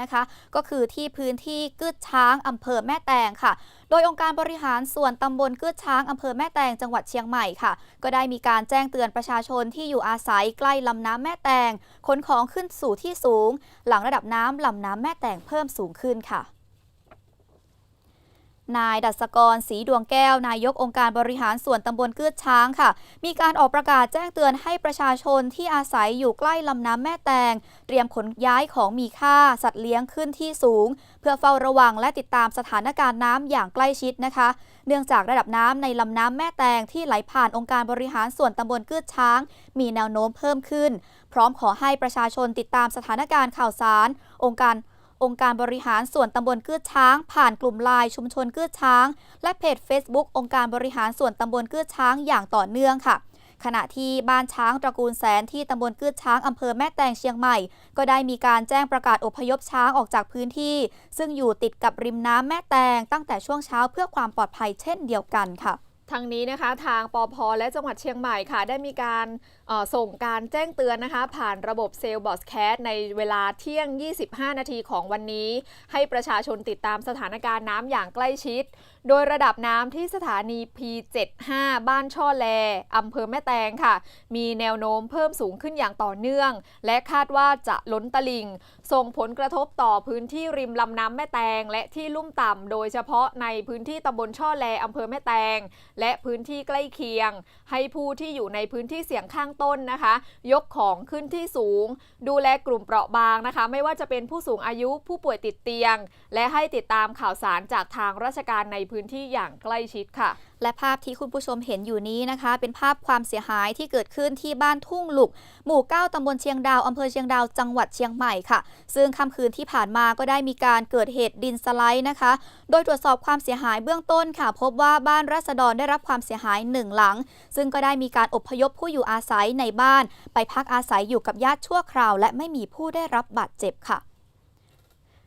นะคะก็คือที่พื้นที่กึดช้างอำเภอแม่แตงค่ะ โดยองค์การบริหารส่วนตำบลกึดช้างอำเภอแม่แตงจังหวัดเชียงใหม่ค่ะ ก็ได้มีการแจ้งเตือนประชาชนที่อยู่อาศัยใกล้ลำน้ำแม่แตงขนของขึ้นสู่ที่สูง หลังระดับน้ำลำน้ำแม่แตงเพิ่มสูงขึ้นค่ะ นายดัศกรศรีดวงแก้ว นายกองค์การบริหารส่วนตำบลกืดช้างค่ะ มีการออกประกาศแจ้งเตือนให้ประชาชนที่อาศัยอยู่ใกล้ลำน้ำแม่แตง เตรียมขนย้ายของมีค่าสัตว์เลี้ยงขึ้นที่สูง เพื่อเฝ้าระวังและติดตามสถานการณ์น้ำอย่างใกล้ชิดนะคะ เนื่องจากระดับน้ำในลำน้ำแม่แตงที่ไหลผ่านองค์การบริหารส่วนตำบลกืดช้าง มีแนวโน้มเพิ่มขึ้น พร้อมขอให้ประชาชนติดตามสถานการณ์ข่าวสาร องค์การ องค์การบริหารส่วนตำบลกืดช้าง ผ่านกลุ่มไลน์ชุมชนกืดช้าง และเพจ Facebook องค์การบริหารส่วนตำบลกืดช้างอย่างต่อเนื่องค่ะขณะที่บ้านช้างตระกูลแสนที่ตำบลกืดช้างอำเภอแม่แตงเชียงใหม่ ก็ได้มีการแจ้งประกาศอพยพช้างออกจากพื้นที่ ซึ่งอยู่ติดกับริมน้ำแม่แตงตั้งแต่ช่วงเช้าเพื่อความปลอดภัยเช่นเดียวกันค่ะ ทางนี้นะคะทางปอพและจังหวัดเชียงใหม่ค่ะ ได้มีการส่งการแจ้งเตือนนะคะ ผ่านระบบเซลล์บอสแคสในเวลาเที่ยง 25 นาทีของวันนี้ ให้ประชาชนติดตามสถานการณ์น้ำอย่างใกล้ชิด โดยระดับน้ำที่สถานี P75 บ้านช่อแลอำเภอแม่แตงค่ะ มีแนวโน้มเพิ่มสูงขึ้นอย่างต่อเนื่อง และคาดว่าจะล้นตลิ่ง ส่งผลกระทบต่อพื้นที่ริมลำน้ำแม่แตง และที่ลุ่มต่ำโดยเฉพาะในพื้นที่ตำบลช่อแลอำเภอแม่แตง และพื้นที่ใกล้เคียง ให้ผู้ที่อยู่ในพื้นที่เสี่ยงข้างต้นนะคะ ยกของขึ้นที่สูง ดูแลกลุ่มเปราะบางนะคะ ไม่ว่าจะเป็นผู้สูงอายุผู้ป่วยติดเตียง และให้ติดตามข่าวสารจากทางราชการในพื้นที่อย่างใกล้ชิดค่ะ และภาพที่คุณผู้ชมเห็นอยู่นี้นะคะ เป็นภาพความเสียหายที่เกิดขึ้นที่บ้านทุ่งหลุก หมู่ 9 ตำบลเชียงดาว อำเภอเชียงดาว จังหวัดเชียงใหม่ค่ะ ซึ่งค่ำคืนที่ผ่านมาก็ได้มีการเกิดเหตุดินสไลด์นะคะ โดยตรวจสอบความเสียหายเบื้องต้นค่ะ พบว่าบ้านรัษฎรได้รับความเสียหายหนึ่งหลัง ซึ่งก็ได้มีการอพยพผู้อยู่อาศัยในบ้าน ไปพักอาศัยอยู่กับญาติชั่วคราว และไม่มีผู้ได้รับบาดเจ็บค่ะ